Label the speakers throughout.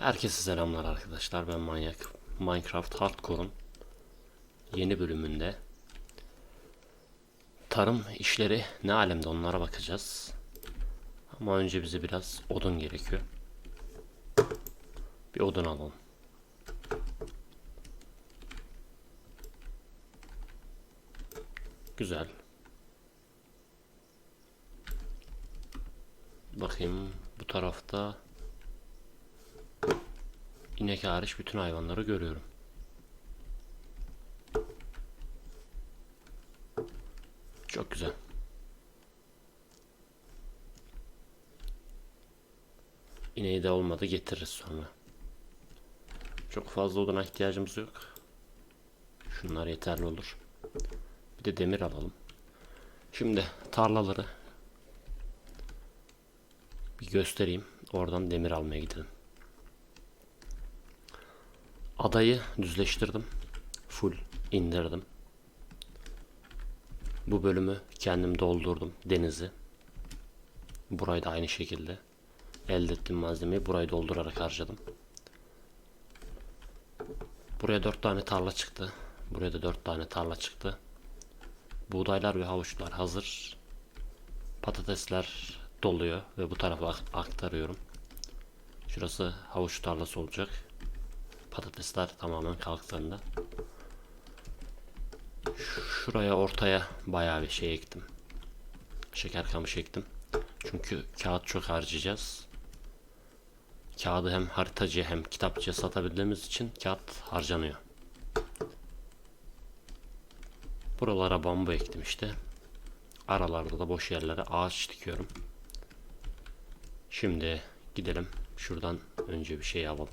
Speaker 1: Herkese selamlar arkadaşlar. Ben Manyak. Minecraft Hardcore'un yeni bölümünde tarım işleri ne alemde onlara bakacağız. Ama önce bize biraz odun gerekiyor. Bir odun alalım. Güzel. Bakayım bu tarafta İnek hariç bütün hayvanları görüyorum. Çok güzel. İneği de olmadı getiririz sonra. Çok fazla odana ihtiyacımız yok. Şunlar yeterli olur. Bir de demir alalım. Şimdi tarlaları bir göstereyim. Oradan demir almaya gidelim. Adayı düzleştirdim. Full indirdim. Bu bölümü kendim doldurdum. Denizi. Burayı da aynı şekilde. Elde ettiğim malzemeyi burayı doldurarak harcadım. Buraya 4 tane tarla çıktı. Buraya da 4 tane tarla çıktı. Buğdaylar ve havuçlar hazır. Patatesler doluyor ve bu tarafa aktarıyorum. Şurası havuç tarlası olacak. Patatesler tamamen kalktığında. Şuraya ortaya bayağı bir şey ektim. Şeker kamış ektim. Çünkü kağıt çok harcayacağız. Kağıdı hem haritacı hem kitapçıya satabildiğimiz için kağıt harcanıyor. Buralara bambu ektim işte. Aralarda da boş yerlere ağaç dikiyorum. Şimdi gidelim. Şuradan önce bir şey alalım.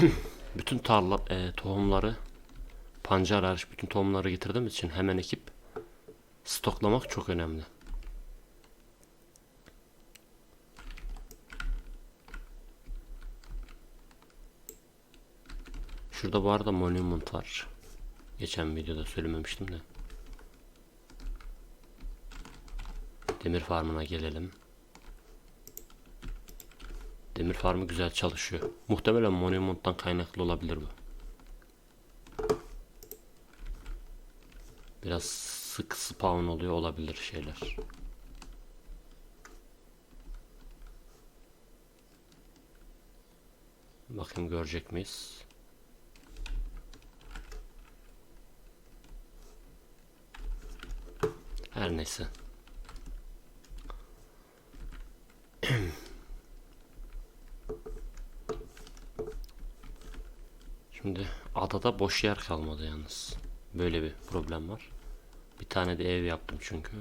Speaker 1: bütün tarla e, tohumları pancar hariç bütün tohumları getirdiğim için hemen ekip stoklamak çok önemli. Şurada bu arada monument var. Geçen videoda söylememiştim de. Demir farmına gelelim. Demir farmı güzel çalışıyor. Muhtemelen Monument'tan kaynaklı olabilir bu. Biraz sık spawn oluyor olabilir şeyler. Bakayım görecek miyiz? Her neyse. Şimdi adada boş yer kalmadı yalnız. Böyle bir problem var. Bir tane de ev yaptım çünkü.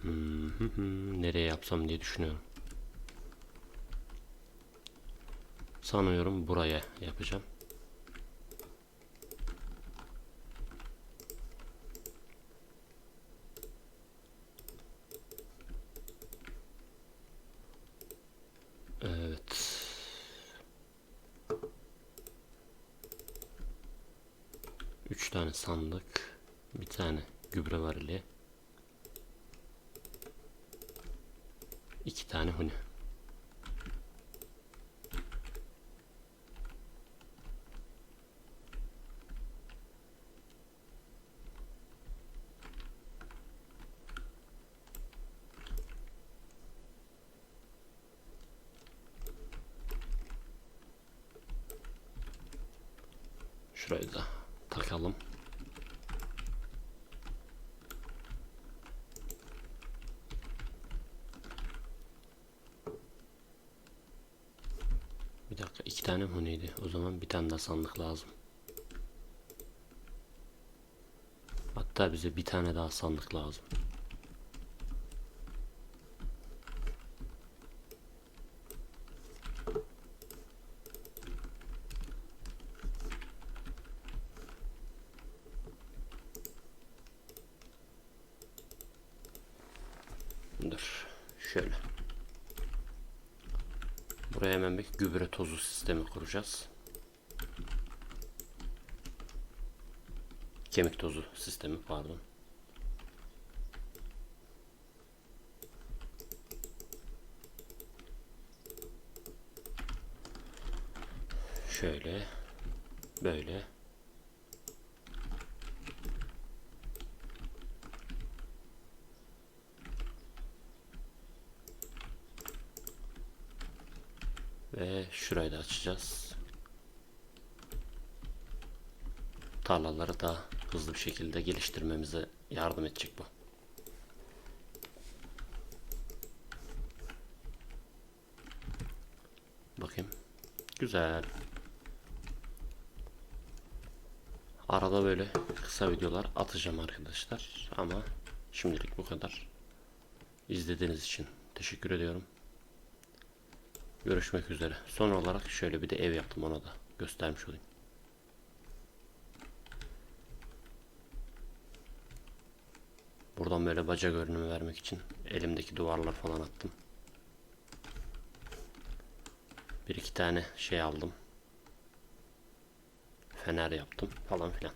Speaker 1: Hmm. Nereye yapsam diye düşünüyorum. Sanıyorum buraya yapacağım. Tane sandık. Bir tane gübre varili. iki tane huni. Şurayı da takalım. Bir dakika iki tane mi neydi? O zaman bir tane daha sandık lazım. Hatta bize bir tane daha sandık lazım. dur. Şöyle. Buraya hemen bir gübre tozu sistemi kuracağız. Kemik tozu sistemi pardon. Şöyle. Böyle. Ve şurayı da açacağız. Tarlaları daha hızlı bir şekilde geliştirmemize yardım edecek bu. Bakayım. Güzel. Arada böyle kısa videolar atacağım arkadaşlar. Ama şimdilik bu kadar. İzlediğiniz için teşekkür ediyorum. Görüşmek üzere. Son olarak şöyle bir de ev yaptım ona da göstermiş olayım. Buradan böyle baca görünümü vermek için elimdeki duvarlar falan attım. Bir iki tane şey aldım. Fener yaptım falan filan.